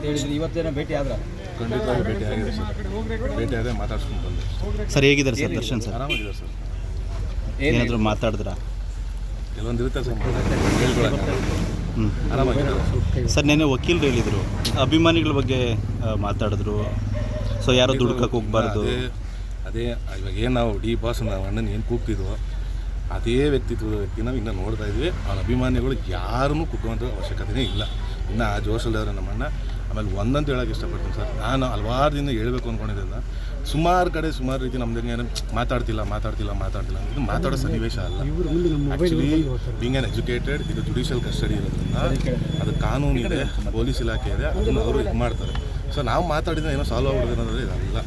ಅಂತ ಹೇಳಿದ್ರು ಇವತ್ತೇನೋ ಭೇಟಿ ಆದ್ರ? ಖಂಡಿತವಾಗಿ ಭೇಟಿ ಆಗಿದೆ ಸರ್. ಭೇಟಿ ಆದರೆ ಮಾತಾಡ್ಸ್ಕೊಂಡು ಬಂದೆ. ಸರ್ ಹೇಗಿದ್ದಾರೆ ಸರ್ ದರ್ಶನ್ ಸರ್? ಆರಾಮಾಗಿದೆ ಸರ್. ಏನಾದರೂ ಮಾತಾಡಿದ್ರಾ? ಕೆಲವೊಂದು ಇರುತ್ತೆ ಸರ್. ನಿನ್ನೆ ಹ್ಞೂ ಆರಾಮಾಗಿದೆ ಸರ್ ನೆನ್ನೆ ವಕೀಲರು ಹೇಳಿದರು. ಅಭಿಮಾನಿಗಳ ಬಗ್ಗೆ ಮಾತಾಡಿದ್ರು. ಸೊ ಯಾರೋ ದುಡ್ಕಕ್ಕೆ ಹೋಗ್ಬಾರ್ದು. ಅದೇ ಇವಾಗ ಏನು ನಾವು ಡಿ ಬಾಸ್ ನಾವು ಅಣ್ಣನ ಏನು ಕೂಗ್ತಿದ್ವೋ ಅದೇ ವ್ಯಕ್ತಿತ್ವದ ವ್ಯಕ್ತಿ ನಾವು ಇನ್ನೂ ನೋಡ್ತಾ ಇದ್ವಿ. ಅವ್ರ ಅಭಿಮಾನಿಗಳು ಯಾರನ್ನೂ ಕುಗ್ಗುವಂಥ ಅವಶ್ಯಕತೆನೇ ಇಲ್ಲ. ಇನ್ನು ಆ ಜೋಶಲ್ಲಿ ನಮ್ಮ ಅಣ್ಣ ಆಮೇಲೆ ಒಂದಂತ ಹೇಳೋಕೆ ಇಷ್ಟಪಡ್ತೀನಿ ಸರ್. ನಾನು ಹಲವಾರು ದಿನ ಹೇಳಬೇಕು ಅಂದ್ಕೊಂಡಿದ್ದೆಲ್ಲ ಸುಮಾರು ಕಡೆ ಸುಮಾರು ರೀತಿ ನಮ್ದು ಏನು ಮಾತಾಡ್ತಿಲ್ಲ ಮಾತಾಡ್ತಿಲ್ಲ ಮಾತಾಡ್ತಿಲ್ಲ ಇದು ಮಾತಾಡೋ ಸನ್ನಿವೇಶ ಅಲ್ಲ. ಆ್ಯಕ್ಚುಲಿ ಬಿಂಗ್ ಆನ್ ಎಜುಕೇಟೆಡ್ ಇದು ಜುಡಿಷಿಯಲ್ ಕಸ್ಟಡಿ ಇರೋದ್ರಿಂದ ಅದು ಕಾನೂನು ಇದೆ ಪೊಲೀಸ್ ಇಲಾಖೆ ಇದೆ ಅದನ್ನು ಅವರು ಇದು ಮಾಡ್ತಾರೆ ಸೊ ನಾವು ಮಾತಾಡಿದ್ರೆ ಏನೋ ಸಾಲ್ವ್ ಆಗ್ಬಿಡಿದ್ರೆ ಅನ್ನೋದ್ರೆ ಇದಲ್ಲ.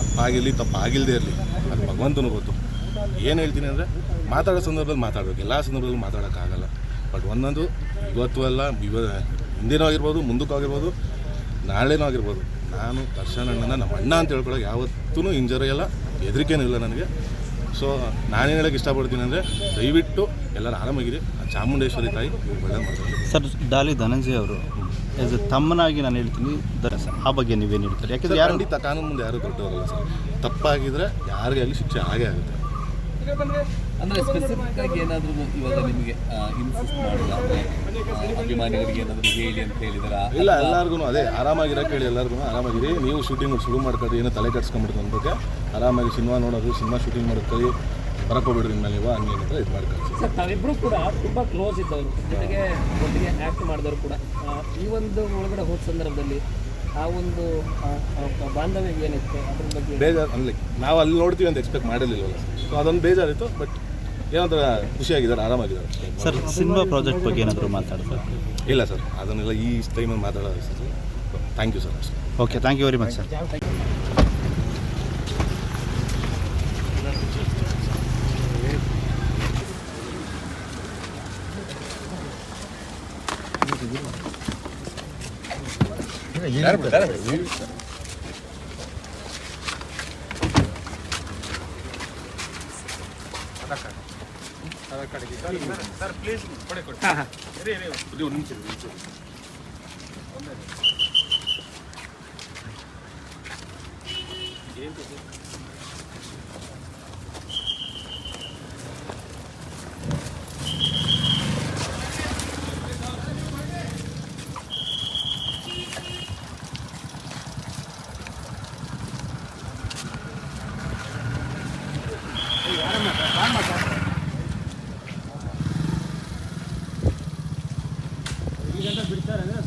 ತಪ್ಪಾಗಿರಲಿ ತಪ್ಪಾಗಿಲ್ಲದೆ ಇರಲಿ. ಅದು ಭಗವಂತನೂ ಗೊತ್ತು. ಏನು ಹೇಳ್ತೀನಿ ಅಂದರೆ ಮಾತಾಡೋ ಸಂದರ್ಭದಲ್ಲಿ ಮಾತಾಡಬೇಕು. ಎಲ್ಲ ಸಂದರ್ಭದಲ್ಲೂ ಮಾತಾಡೋಕ್ಕಾಗಲ್ಲ. ಬಟ್ ಒಂದೊಂದು ಇವತ್ತು ಅಲ್ಲ ಇವ ಹಿಂದಿನೂ ಆಗಿರ್ಬೋದು ಮುಂದಕ್ಕೂ ಆಗಿರ್ಬೋದು ನಾಳೆನೂ ಆಗಿರ್ಬೋದು ನಾನು ದರ್ಶನ್ ಅಣ್ಣನ ನಮ್ಮ ಅಣ್ಣ ಅಂತ ಹೇಳ್ಕೊಳಕ್ಕೆ ಯಾವತ್ತೂ ಇಂಜರಿ ಇಲ್ಲ ಹೆದರಿಕೆನೂ ಇಲ್ಲ ನನಗೆ. ಸೊ ನಾನೇನು ಹೇಳೋಕ್ಕೆ ಇಷ್ಟಪಡ್ತೀನಿ ಅಂದರೆ ದಯವಿಟ್ಟು ಎಲ್ಲರೂ ಆರಾಮಾಗಿರಿ. ಆ ಚಾಮುಂಡೇಶ್ವರಿ ತಾಯಿ ಒಳ್ಳೆ ಮಾಡ್ತಾರೆ ಸರ್ ಡಾಲಿ ಧನಂಜಯ ಅವರು ಎಸ್ ಎ ತಮ್ಮನಾಗಿ ನಾನು ಹೇಳ್ತೀನಿ ಆ ಬಗ್ಗೆ ನೀವೇನು ಹೇಳ್ತಾರೆ? ಯಾಕೆಂದರೆ ಯಾರು ಖಂಡಿತ ಕಾನೂನು ಮುಂದೆ ಯಾರು ದೊಡ್ಡವರಲ್ಲ ಸರ್. ತಪ್ಪಾಗಿದ್ರೆ ಯಾರಿಗೆ ಆಗಲಿ ಶಿಕ್ಷೆ ಹಾಗೆ ಆಗುತ್ತೆ. ಅಂದ್ರೆ ಸ್ಪೆಸಿಫಿಕ್ ಆಗಿ ಏನಾದರೂ ಇವಾಗ ನಿಮಗೆ ಇನ್ಸಿಸ್ಟ್ ಮಾಡಿಲ್ಲ ಅಂದ್ರೆ ಅಭಿಮಾನಿಗಳಿಗೆ ಏನಾದರೂ ಹೇಳಿ ಅಂತ ಹೇಳಿದ್ರ? ಇಲ್ಲ ಎಲ್ಲರಿಗೂ ಅದೇ ಆರಾಮಾಗಿರೋಕೆ ಹೇಳಿ ಎಲ್ಲರಿಗೂ ಆರಾಮಾಗಿರಿ. ನೀವು ಶೂಟಿಂಗ್ ಶುರು ಮಾಡ್ಕೊಳ್ರಿ ಏನೋ ತಲೆ ಕೆಡ್ಸ್ಕೊಂಬಿಡ್ತು ಅನ್ಬೇಕು ಆರಾಮಾಗಿ ಸಿನಿಮಾ ನೋಡೋದು ಸಿನಿಮಾ ಶೂಟಿಂಗ್ ಮಾಡೋದು ಬರಕೋಬಿಡ್ರಿ ಇನ್ಮೇಲೆ ನೀವು ಹಂಗೆ ಹತ್ರ ಇದು ಮಾಡ್ಕೊಳ್ಳಿ ಸರ್ ತಾವಿಬ್ಬರು ಕೂಡ ತುಂಬ ಕ್ಲೋಸ್ ಇದ್ದವರು. ಜೊತೆಗೆ ಒಟ್ಟಿಗೆ ಆ್ಯಕ್ಟ್ ಮಾಡಿದವರು ಕೂಡ. ಈ ಒಂದು ಒಳಗಡೆ ಹೋದ ಸಂದರ್ಭದಲ್ಲಿ ಆ ಒಂದು ಬಾಂಧವ್ಯ ಏನಿತ್ತು ಅದ್ರ ಬಗ್ಗೆ? ಬೇಜಾರು ಅಲ್ಲಿ ನಾವು ಅಲ್ಲಿ ನೋಡ್ತೀವಿ ಅಂತ ಎಕ್ಸ್ಪೆಕ್ಟ್ ಮಾಡಿರಲಿಲ್ಲ ಸೊ ಅದೊಂದು ಬೇಜಾರಿತ್ತು ಬಟ್ ಏನಂತ ಖುಷಿಯಾಗಿದ್ದಾರೆ ಆರಾಮಾಗಿದ್ದಾರೆ. ಸರ್ ಸಿನಿಮಾ ಪ್ರಾಜೆಕ್ಟ್ ಬಗ್ಗೆ ಏನಾದರೂ ಮಾತಾಡ್ತಾರೆ ಇಲ್ಲ ಸರ್ ಅದನ್ನೆಲ್ಲ ಈ ಟೈಮಲ್ಲಿ ಮಾತಾಡೋದು sir. Thank you sir okay thank you very much sir ಯಾರಮ್ಮ ಗಂಟೆ ಬಿಡ್ತಾರೆ ಅಂದರೆ